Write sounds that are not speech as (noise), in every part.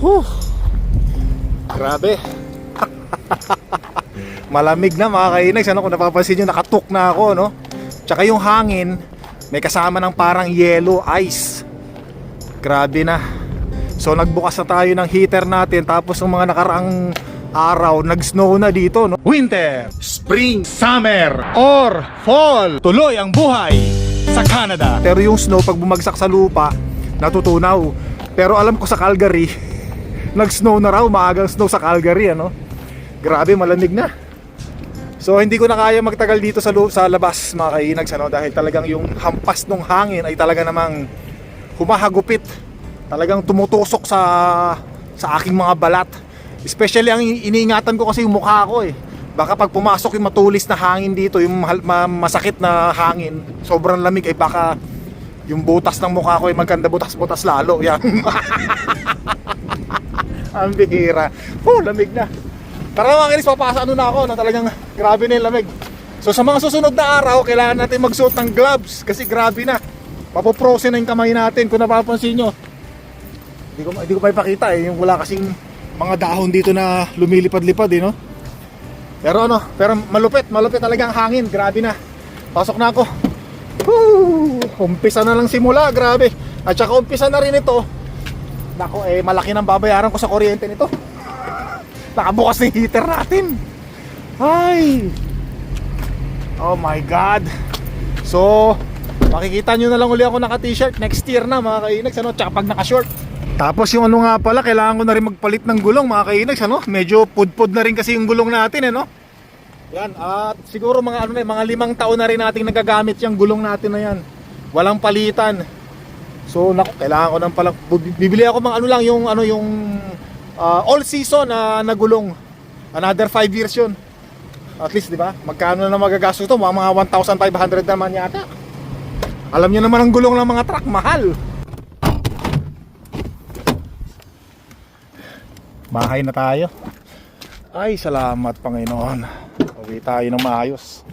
Whew. Grabe. (laughs) Malamig na mga kainags. Ano, kung napapansin nyo, nakatok na ako, no? Tsaka yung hangin, may kasama ng parang yellow ice. Grabe na. So nagbukas na tayo ng heater natin tapos ng mga nakaraang araw, nag-snow na dito, no? Winter, spring, summer, or fall. Tuloy ang buhay sa Canada. Pero yung snow pag bumagsak sa lupa, natutunaw. Pero alam ko sa Calgary, (laughs) nag-snow na raw, maagang snow sa Calgary, ano? Grabe, malamig na. So hindi ko na kaya magtagal dito sa loob sa labas mga kainags ano dahil talagang yung hampas ng hangin ay talaga namang humahagupit. Talagang tumutusok sa sa aking mga balat. Especially ang iniingatan ko kasi yung mukha ko eh. Baka pag pumasok yung matulis na hangin dito, yung masakit na hangin, sobrang lamig ay baka yung butas ng mukha ko ay magkanda butas-butas lalo. Yan. (laughs) ang bihira. Oh, lamig na. Tara mga kinis, papasa ano na ako na talagang grabe na yung lamig. So sa mga susunod na araw, kailangan natin magsuot ng gloves kasi grabe na. Mapoprose na yung kamay natin kung napapansin nyo. Hindi ko, hindi ko pa ipakita eh, yung wala kasing mga dahon dito na lumilipad-lipad eh, no? Pero ano, pero malupit, malupit talaga ang hangin, grabe na. Pasok na ako. Woo! Umpisa na lang simula, grabe. At saka umpisa na rin ito. Nako, eh malaki nang babayaran ko sa kuryente nito. Nakabukas na yung heater natin. Ay! Oh my God. So, makikita nyo na lang uli ako naka t-shirt next year na mga kainags ano, tsaka pag naka short. Tapos yung ano nga pala, kailangan ko na rin magpalit ng gulong mga kainags ano. Medyo pudpud na rin kasi yung gulong natin eh no. Yan, at siguro mga ano na, mga limang taon na rin nating nagagamit yung gulong natin na yan. Walang palitan. So, naku, kailangan ko nang pala bibili ako mga ano lang yung ano yung ah, all season na nagulong. Another 5 years yun. At least, di ba? Magkano na magagastos? Mga, mga 1,500 naman yata. Alam niyo naman ang gulong ng mga truck, mahal. Bahay na tayo. Ay, salamat Panginoon. Uwi tayo ng maayos.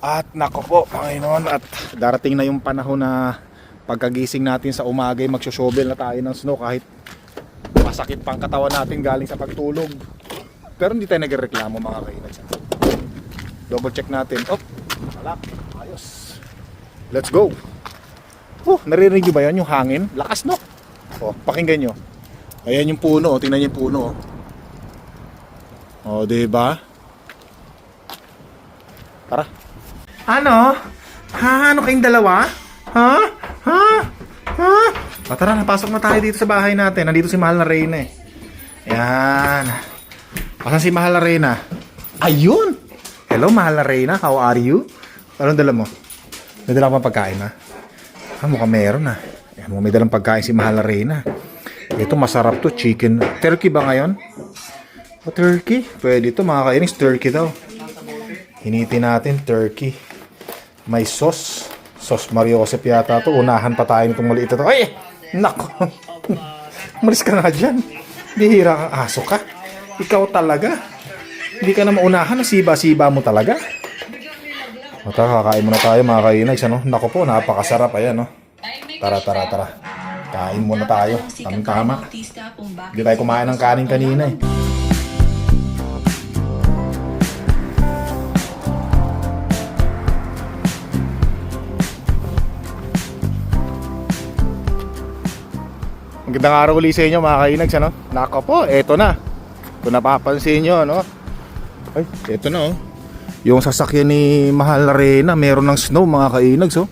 At nako po, Panginoon, at darating na yung panahon na pagkagising natin sa umaga, ay magsushovel na tayo ng snow kahit masakit pang katawan natin galing sa pagtulog. Pero hindi tayo nagreklamo mga kainags. Double check natin. Oh, wala. Ayos. Let's go. Oh, naririnig nyo ba yan yung hangin? Lakas no? Oh, pakinggan nyo. Ayan yung puno, oh. tingnan nyo yung puno. Oh, oh di ba? Tara. Ano? Ha? Ano kayong dalawa? Ha? Ha? Ha? O tara, napasok na tayo dito sa bahay natin. Nandito si Mahal na Reyna eh. Yan. Asan si Mahal na Reyna? Ayun! Hello, Mahal na Reyna. How are you? Anong dala mo? May dala pang pagkain ha? Ah, mukhang meron na. Yan, mukhang may dalang pagkain si Mahal na Reyna. Ito masarap to, chicken. Turkey ba ngayon? O, turkey? Pwede ito, mga kainis. Turkey daw. Hiniti natin, turkey. May sauce. Sauce Mario Josep yata to. Unahan pa tayo nitong maliit ito. Ay! Nako! (laughs) Malis ka nga dyan. Bihira kang aso ka. Ikaw talaga. Hindi ka na maunahan. Siba-siba mo talaga. Tara, kakain muna tayo mga kainags. Ano? Nako po, napakasarap. Ayan, no? Tara, tara, tara. Kain muna tayo. Tamang-tama. Hindi tayo kumain ng kanin kanina eh. Magandang araw ulit sa inyo mga kainags ano? Nako po, eto na. Kung napapansin nyo, ano? Ay, eto na oh. Yung sasakyan ni Mahal Arena, meron ng snow mga kainags oh.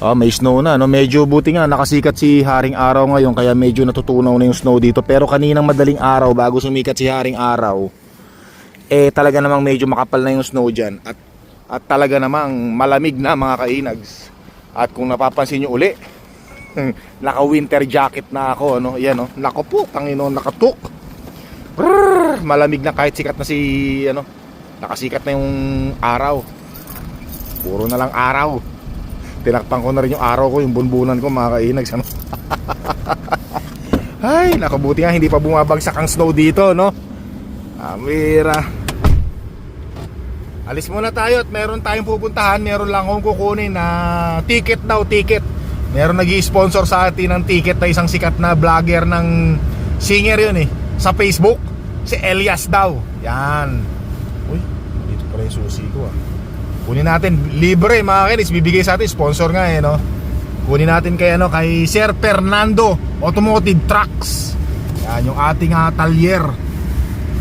Ah, may snow na, no? Medyo buti nga nakasikat si Haring Araw ngayon kaya medyo natutunaw na yung snow dito. Pero kaninang madaling araw bago sumikat si Haring Araw, eh talaga namang medyo makapal na yung snow diyan at at talaga namang malamig na mga kainags. At kung napapansin niyo uli, naka winter jacket na ako ano? Yan no nako po Panginoon nakatuk Brrr, malamig na kahit sikat na si ano nakasikat na yung araw. Puro na lang araw. Tinakpan ko na rin yung araw ko yung bunbunan ko mga kainags ano? (laughs) Ay nakabuti nga hindi pa bumabagsak ang snow dito no? Amira. Alis muna tayo at meron tayong pupuntahan. Meron lang akong kukunin na ticket daw ticket Meron nag sponsor sa atin ng ticket na isang sikat na vlogger ng singer yun eh. Sa Facebook. Si Elias daw. Yan. Uy, dito pala yung susi ko ah. Kunin natin. Libre mga kinis. Bibigay sa atin. Sponsor nga eh no. Kunin natin kay ano kay Sir Fernando Automotive Trucks. Yan yung ating uh, talyer.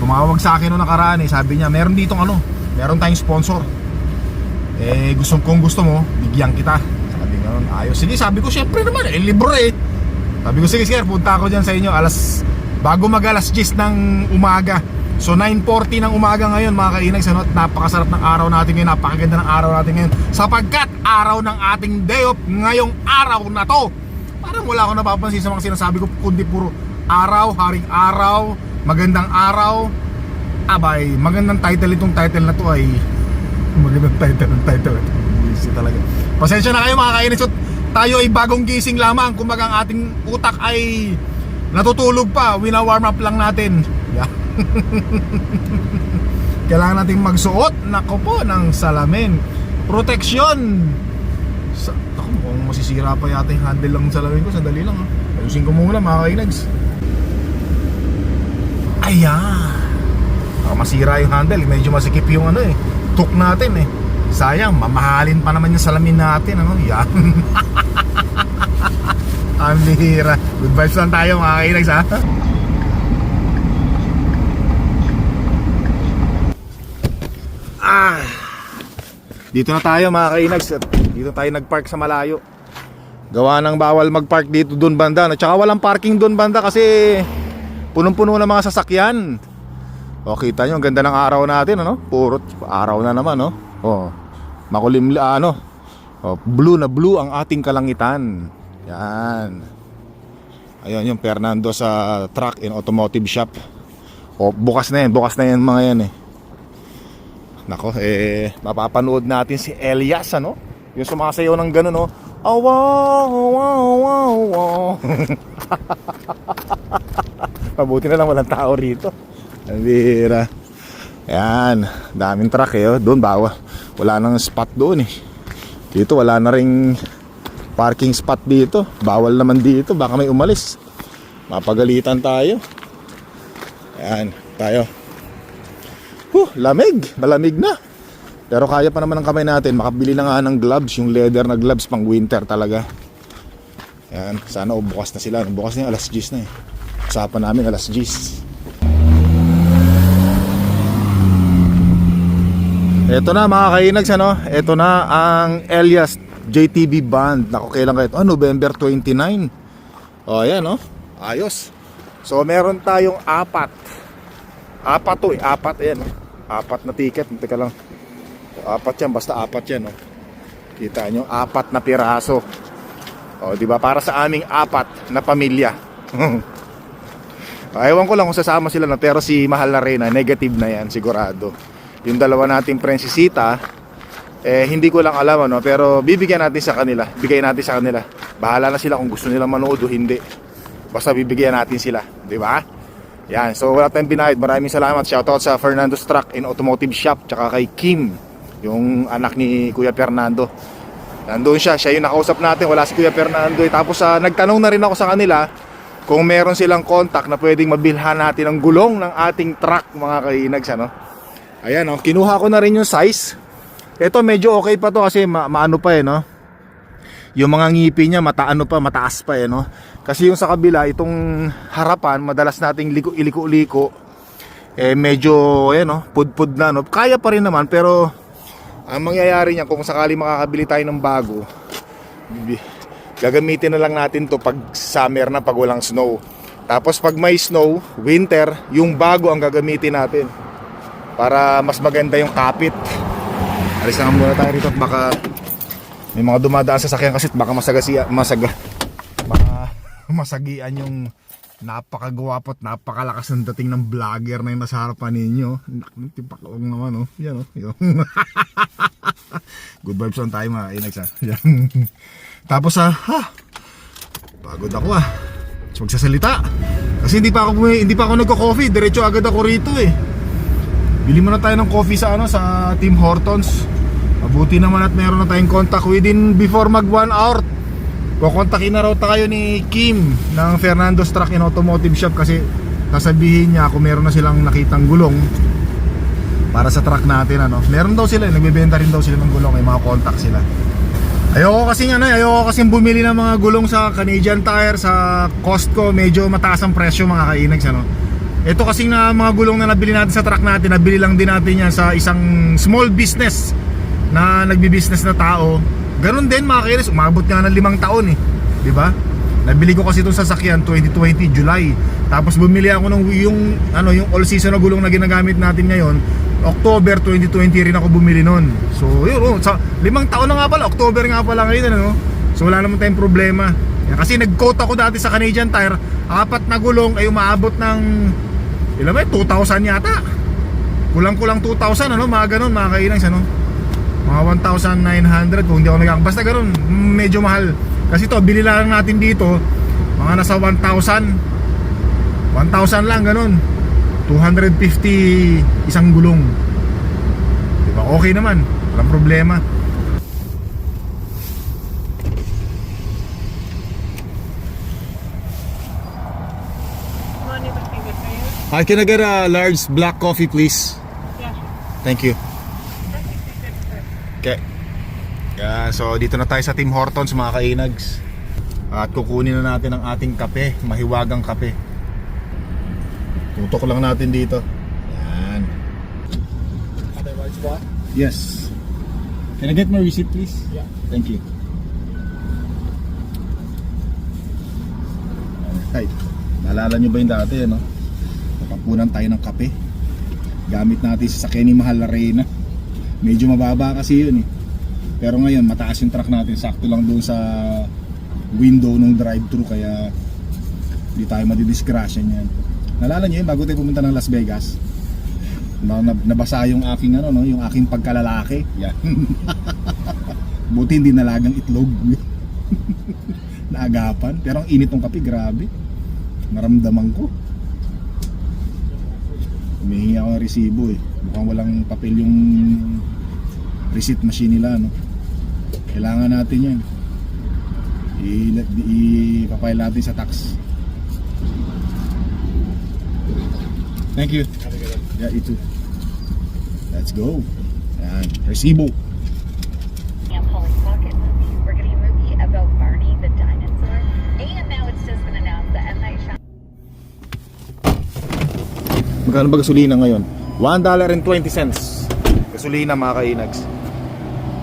Tumawag sa akin noong nakaraan eh. Sabi niya, meron ditong ano, meron tayong sponsor. Eh, gusto kung gusto mo, bigyan kita. Sabi nga nun, ayos. Sige, sabi ko, syempre naman, eh, libre eh. Sabi ko, sige, sige, punta ako dyan sa inyo. Alas, bago mag alas 10 ng umaga. So 9.40 ng umaga ngayon mga kainag at napakasarap ng araw natin ngayon Napakaganda ng araw natin ngayon Sapagkat araw ng ating day off Ngayong araw na to Parang wala akong napapansin sa mga sinasabi ko Kundi puro araw, haring araw Magandang araw Abay, magandang title itong title na to ay Magandang title ng title Easy talaga Pasensya na kayo mga kainag So tayo ay bagong gising lamang. Kumbaga ang ating utak ay Natutulog pa, wina-warm up lang natin. Yeah. (laughs) Kailangan nating magsuot. Nako po ng salamin. Proteksyon. Sa, Ako mukhang masisira pa yata yung handle ng salamin ko. Sandali lang ha. Ayusin ko muna mga kainags. Ayan. Baka masira yung handle. Medyo masikip yung ano eh. Tuk natin eh Sayang, mamahalin pa naman yung salamin natin ano? Yan (laughs) Ang bihira Good vibes lang tayo mga kainags ha Ah. Dito na tayo mga kainags at Dito tayo nagpark sa malayo Gawa ng bawal magpark dito doon banda no? Tsaka walang parking doon banda kasi Punong-puno ng mga sasakyan O kita nyo ang ganda ng araw natin ano? Puro araw na naman no? O, makulim ano o, Blue na blue ang ating kalangitan Yan Ayun yung Fernando sa truck and automotive shop O bukas na yan, bukas na yan mga yan eh Nako, eh, mapapanood natin si Elias, ano? Yung sumasayaw ng gano'n, no? Oh, wow, wow, wow, wow. (laughs) Mabuti na lang walang tao rito. Ang bira. Ayan, daming truck eh. oh. Doon, bawa. Wala nang spot doon eh. Dito, wala na ring parking spot dito. Bawal naman dito, baka may umalis. Mapagalitan tayo. Ayan, tayo. Huh, lamig. Malamig na. Pero kaya pa naman ng kamay natin. Makabili na nga ng gloves. Yung leather na gloves pang winter talaga. Yan. Sana bukas na sila. Bukas na yung alas 10 na eh. Usapan namin alas 10. Ito na mga kainags ano. Ito na ang Elias JTB band. Naku, kailan kayo? Ah, November 29. O, ayan oh. Ayos. So, meron tayong apat. Apat to eh. Apat, ayan oh. Apat na ticket. Teka lang. Apat yan. Basta apat yan oh. Kita nyo. Apat na piraso. O, di ba? Para sa aming apat na pamilya. (laughs) Ewan ko lang kung sasama sila na pero si Mahal na Reyna, negative na yan sigurado. Yung dalawa nating prinsesita, eh hindi ko lang alam ano, pero bibigyan natin sa kanila. Bigay natin sa kanila. Bahala na sila kung gusto nila manood o hindi. Basta bibigyan natin sila, di ba? Yan, so wala tayong binayad. Maraming salamat. Shoutout sa Fernando's Truck in Automotive Shop tsaka kay Kim, yung anak ni Kuya Fernando. Nandun siya, siya yung nakausap natin, wala si Kuya Fernando. Eh. Tapos uh, nagtanong na rin ako sa kanila kung meron silang contact na pwedeng mabilhan natin ng gulong ng ating truck mga kainags ano. Ayan oh, kinuha ko na rin yung size. Ito medyo okay pa to kasi ma maano pa eh no. Yung mga ngipin niya mataano pa, mataas pa eh no. Kasi yung sa kabila, itong harapan, madalas nating liko iliko-liko eh medyo ayan no, pudpud na no. Kaya pa rin naman pero ang mangyayari niya kung sakali makakabili tayo ng bago, gagamitin na lang natin to pag summer na pag walang snow tapos pag may snow, winter yung bago ang gagamitin natin para mas maganda yung kapit. Alis na muna tayo rito at baka may mga dumadaan sa sakyan kasi baka masagasiya, masaga baka (laughs) masagian yung napakagwapo at napakalakas ng dating ng vlogger na yung nasa harapan ninyo. Tipakawag naman oh. Yan oh. (laughs) Good vibes lang tayo mga inags ha yan. (laughs) Tapos ah, ha, pagod ako ah. Magsasalita. Kasi hindi pa ako hindi pa ako nagko-coffee, diretso agad ako rito eh. Bili muna tayo ng coffee sa ano sa Tim Hortons. Mabuti naman at meron na tayong contact within before mag 1 hour. Kukontakin na raw tayo ni Kim ng Fernando's Truck and Automotive Shop kasi sasabihin niya kung meron na silang nakitang gulong para sa truck natin ano. Meron daw sila, eh, nagbebenta rin daw sila ng gulong, may mga contact sila. Ayoko kasi ano, ayoko kasi bumili ng mga gulong sa Canadian Tire sa Costco, medyo mataas ang presyo mga kainags ano. Ito kasi na mga gulong na nabili natin sa truck natin, nabili lang din natin yan sa isang small business na nagbi-business na tao. Ganun din mga kainis, umabot nga ng limang taon eh. ba? Nabili ko kasi itong sasakyan 2020 July. Tapos bumili ako ng yung ano yung all season na gulong na ginagamit natin ngayon. October 2020 rin ako bumili noon. So yun, oh, sa limang taon na nga pala, October nga pala ngayon ano. So wala naman tayong problema. Kasi nag-quote ako dati sa Canadian Tire, apat na gulong ay umaabot ng ilan ba, 2,000 yata. Kulang-kulang 2,000 ano, mga ganun, mga kainang ano. Mga 1,900 kung hindi ako nagkak. Basta ganun, medyo mahal. Kasi to, bili lang natin dito, mga nasa 1,000. 1,000 lang, ganun. 250 isang gulong. Diba? Okay naman. Walang problema. Hi, can I get a large black coffee please? Yeah. Thank you. Okay. Yan, so dito na tayo sa Tim Hortons mga kainags. At kukunin na natin ang ating kape, mahiwagang kape. Tutok lang natin dito. Yan. Yes. Can I get my receipt please? Yeah. Thank you. Alright. Naalala nyo ba yung dati, ano? Napapunan tayo ng kape. Gamit natin sa Kenny Mahal Arena. Medyo mababa kasi yun eh. Pero ngayon, mataas yung truck natin. Sakto lang doon sa window ng drive-thru kaya hindi tayo madidisgrasya niyan. Naalala nyo yun, bago tayo pumunta ng Las Vegas? na, na, nabasa yung aking ano no, yung aking pagkalalaki. Yan. (laughs) Buti hindi nalagang itlog. (laughs) Naagapan. Pero ang init ng kape, grabe. Naramdaman ko. Humihingi ako ng resibo eh. Mukhang walang papel yung receipt machine nila no. Kailangan natin yan. I- i- ipapile natin sa tax. Thank you. Yeah, you too. Let's go. Yan, resibo. Magkano ba gasolina ngayon? $1.20 Gasolina mga kainags.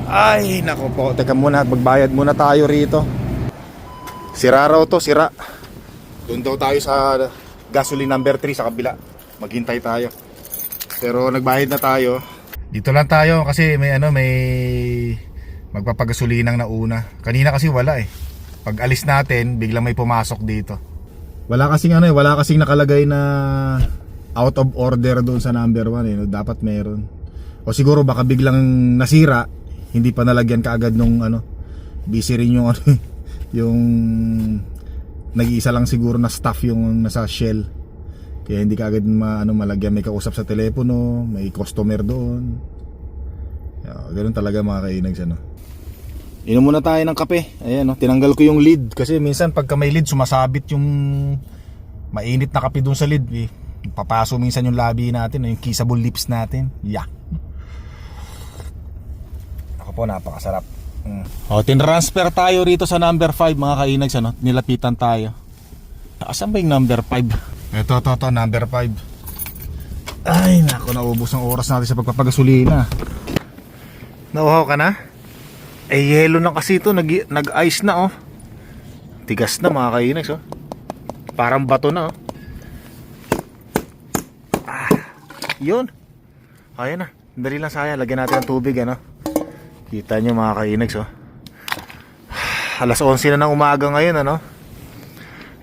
Ay nako po. Teka muna magbayad muna tayo rito. Sira raw to sira. Doon daw tayo sa gasoline number 3 sa kabila. Maghintay tayo. Pero nagbayad na tayo. Dito lang tayo kasi may ano may Magpapagasolinang nauna. Kanina kasi wala eh. Pag alis natin biglang may pumasok dito. Wala kasing ano eh, wala kasing nakalagay na out of order doon sa number 1 eh. no? Dapat meron. O siguro baka biglang nasira, hindi pa nalagyan kaagad nung ano. Busy rin yung (laughs) ano yung nag-iisa lang siguro na staff yung nasa shell. Kaya hindi kaagad ma, ano, malagyan may kausap sa telepono, may customer doon. Yeah, ganun talaga mga kainags ano. Inom muna tayo ng kape. Ayan, no? tinanggal ko yung lid kasi minsan pagka may lid sumasabit yung mainit na kape dun sa lid. Eh. Papaso minsan yung labi natin, yung kissable lips natin. Yeah. Ako po, napakasarap. Mm. O, tinransfer tayo rito sa number 5 mga kainags. Ano? Nilapitan tayo. Asan ba yung number 5? Ito, ito, ito, number 5. Ay, nako, naubos ang oras natin sa pagpapagasolina. Nauhaw ka na? Eh, yelo na kasi ito. Nag, nag-ice na, oh. Tigas na, mga kainags, oh. Parang bato na, oh. Ah, yun. Ayan na. Dali lang saya. Lagyan natin ng tubig, ano. Kita nyo, mga kainags, oh. Alas 11 na ng umaga ngayon, ano.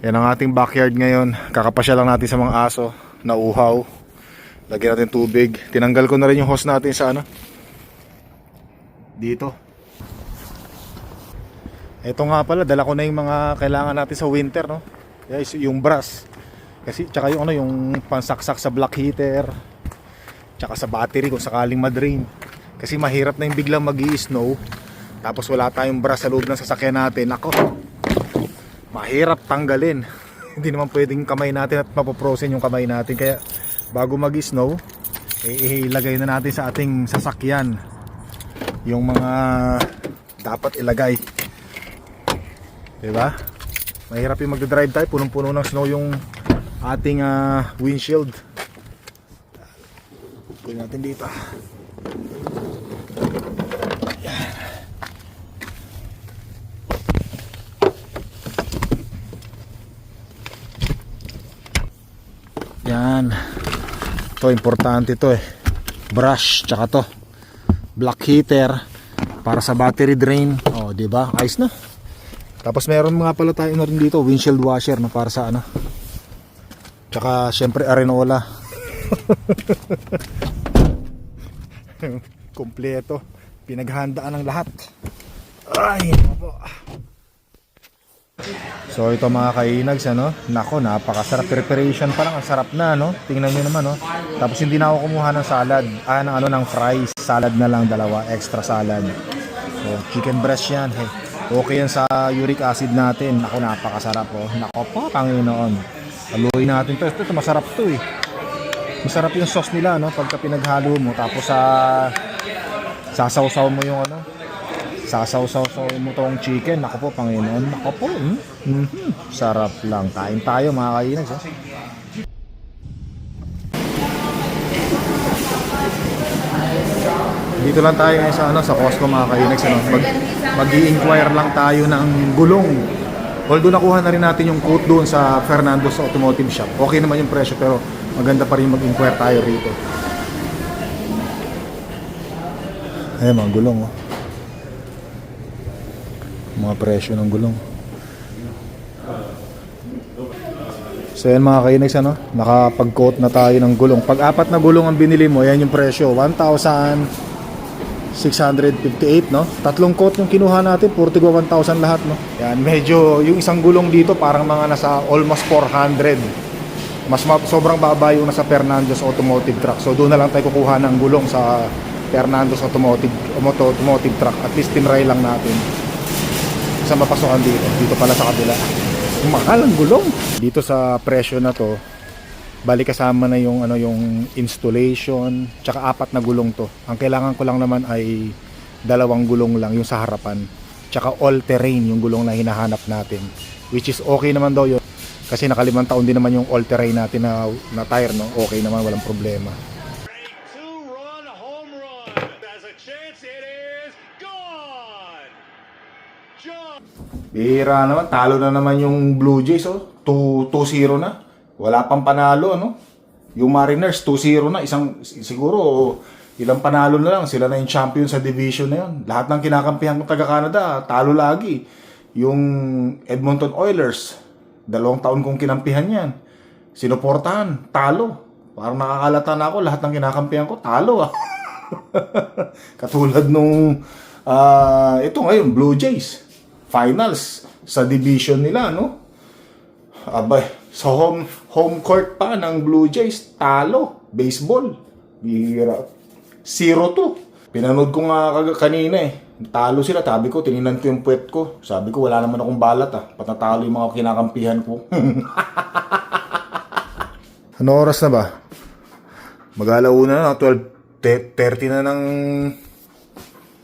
Yan ang ating backyard ngayon. Kakapasya lang natin sa mga aso. Nauhaw. Lagyan natin tubig. Tinanggal ko na rin yung hose natin sa, ano. Dito. Ito nga pala, dala ko na yung mga kailangan natin sa winter, no? Yes, yung brass. Kasi tsaka yung ano, yung pansaksak sa black heater. Tsaka sa battery kung sakaling madrain. Kasi mahirap na yung biglang magi snow Tapos wala tayong brass sa loob ng sasakyan natin. Ako. mahirap tanggalin. (laughs) Hindi naman pwedeng kamay natin at mapoprosen yung kamay natin. Kaya bago mag-snow, eh, ilagay na natin sa ating sasakyan yung mga dapat ilagay. Diba? Mahirap yung magdadrive tayo. Punong-puno ng snow yung ating ah, windshield. Pwede natin dito. Yan. To importante to eh. Brush tsaka to. Black heater para sa battery drain. Oh, 'di ba? Ayos na. Tapos meron mga pala tayo na rin dito, windshield washer no para sa ano. Tsaka syempre arenola. (laughs) (laughs) Kompleto. Pinaghandaan ng lahat. Ay, po. So ito mga kainags ano, nako napakasarap preparation pa lang, ang sarap na no. Tingnan niyo naman no. Tapos hindi na ako kumuha ng salad, ah ng ano ng fries, salad na lang dalawa, extra salad. So chicken breast yan. Hey, okay yan sa uric acid natin. Nako napakasarap oh. Nako po, Panginoon. Haluin natin to. Ito, ito masarap to eh. Masarap yung sauce nila no pagka pinaghalo mo tapos sa sasawsaw mo yung ano sasawsaw mo tong chicken. Nako po, Panginoon. Nako po. Mm. Mhm. Sarap lang. Kain tayo mga kainags. Oh. Dito lang tayo ngayon sa ano sa Costco mga kainags ano. Mag mag-i-inquire lang tayo ng gulong. Although nakuha na rin natin yung quote doon sa Fernando's Automotive Shop. Okay naman yung presyo pero maganda pa rin mag-inquire tayo rito. Ayan mga gulong oh mga presyo ng gulong. So yan mga kainags ano, nakapag-quote na tayo ng gulong. Pag apat na gulong ang binili mo, yan yung presyo, 1,658 no. Tatlong quote yung kinuha natin, 41,000 lahat no. Yan, medyo yung isang gulong dito parang mga nasa almost 400. Mas ma- sobrang baba yung nasa Fernando's Automotive Truck. So doon na lang tayo kukuha ng gulong sa Fernando's Automotive Auto- Automotive Truck. At least tinry lang natin sa mapasokan dito. Dito pala sa kabila. Mahal ang gulong. Dito sa presyo na to, bali kasama na yung ano yung installation, tsaka apat na gulong to. Ang kailangan ko lang naman ay dalawang gulong lang yung sa harapan. Tsaka all terrain yung gulong na hinahanap natin. Which is okay naman daw yun. Kasi nakalimang taon din naman yung all terrain natin na, na tire, no? Okay naman, walang problema. two-run home run. There's a chance it is gone. John. Bihira naman, talo na naman yung Blue Jays, oh. 2 2-0 na. Wala pang panalo, no? Yung Mariners, 2-0 na. Isang, siguro, ilang panalo na lang. Sila na yung champion sa division na yun. Lahat ng kinakampihan ng taga-Canada, talo lagi. Yung Edmonton Oilers, dalawang taon kong kinampihan yan. Sinuportahan, talo. Parang nakakalata na ako, lahat ng kinakampihan ko, talo ah. (laughs) Katulad nung, ah, ito ngayon, Blue Jays finals sa division nila, no? Abay, sa home home court pa ng Blue Jays, talo, baseball. Bihira. 0-2. Pinanood ko nga kanina eh. Talo sila, sabi ko, tininan ko yung puwet ko. Sabi ko, wala naman akong balat ah. Patatalo yung mga kinakampihan ko. (laughs) ano oras na ba? Mag-alauna na, 12.30 na ng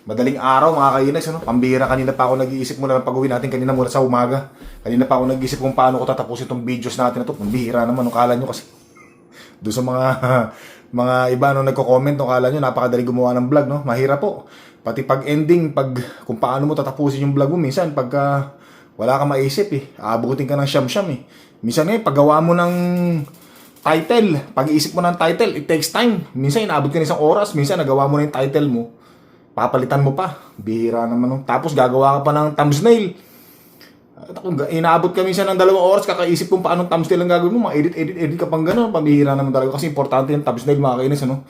Madaling araw mga kainis, ano? Pambira kanina pa ako nag-iisip muna ng pag-uwi natin kanina muna sa umaga. Kanina pa ako nag-iisip kung paano ko tatapusin itong videos natin na to. Pambira naman, no? Kala nyo kasi. (laughs) Doon sa mga (laughs) mga iba no nagko-comment no kala nyo napakadali gumawa ng vlog no. Mahirap po. Pati pag ending, pag kung paano mo tatapusin yung vlog mo minsan pagka wala kang maisip eh. Aabutin ka ng siyam-siyam eh. Minsan eh paggawa mo ng title, pag-iisip mo ng title, it takes time. Minsan inaabot ka ng isang oras, minsan nagawa mo na yung title mo papalitan mo pa. Bihira naman. Tapos gagawa ka pa ng thumbnail. At ga- inaabot ka minsan ng dalawang oras, kakaisip kung paano thumbnail ang gagawin mo, mga edit, edit, edit ka pang gano'n, pambihira naman talaga. Kasi importante yung thumbnail, mga kainis, ano?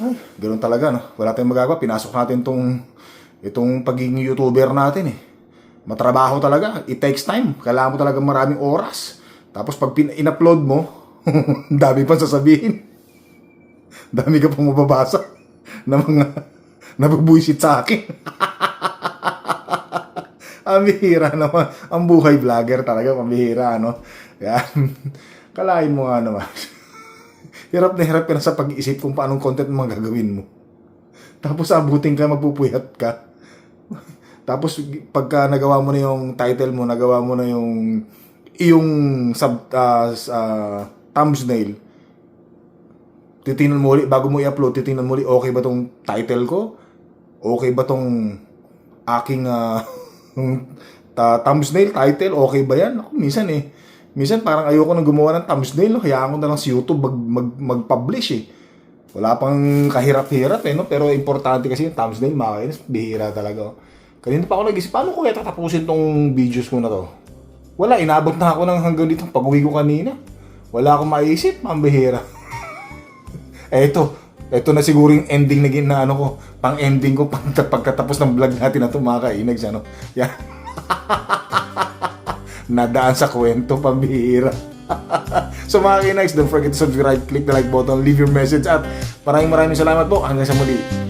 Ay, gano'n talaga, no? Wala tayong magagawa. Pinasok natin tong, itong pagiging YouTuber natin, eh. Matrabaho talaga. It takes time. Kailangan mo talaga maraming oras. Tapos pag in-upload mo, (laughs) dami pang sasabihin. dami ka pang mababasa (laughs) na mga nabubuisit sa akin. (laughs) ang bihira naman. Ang buhay vlogger talaga, pambihira, ano? Yan. Kalain mo nga naman. (laughs) hirap na hirap ka na sa pag-iisip kung paanong content mo gagawin mo. Tapos abutin ka, magpupuyat ka. (laughs) Tapos pagka nagawa mo na yung title mo, nagawa mo na yung yung sub uh, uh, thumbnail, titingnan mo ulit, bago mo i-upload, titingnan mo ulit, okay ba tong title ko? Okay ba tong aking (laughs) uh, thumbnail, title, okay ba yan? Ako, minsan eh, minsan parang ayoko nang gumawa ng thumbnail, no? hayaan ko na lang si YouTube mag, mag, mag-publish eh. Wala pang kahirap-hirap eh, no? pero importante kasi yung thumbnail, makakainis, bihira talaga. oh. Kanina pa ako nag-isip, paano ko kaya tatapusin tong videos ko na to? Wala, inabot na ako ng hanggang dito pag-uwi ko kanina. Wala akong maisip, ang bihira. (laughs) eh ito, ito na siguro yung ending na gina ano ko, pang ending ko (laughs) pag pagkatapos ng vlog natin na to mga kainags, ano. Yan. (laughs) Nadaan sa kwento, pambihira. (laughs) so mga kainags, don't forget to subscribe, click the like button, leave your message at maraming maraming salamat po. Hanggang sa muli.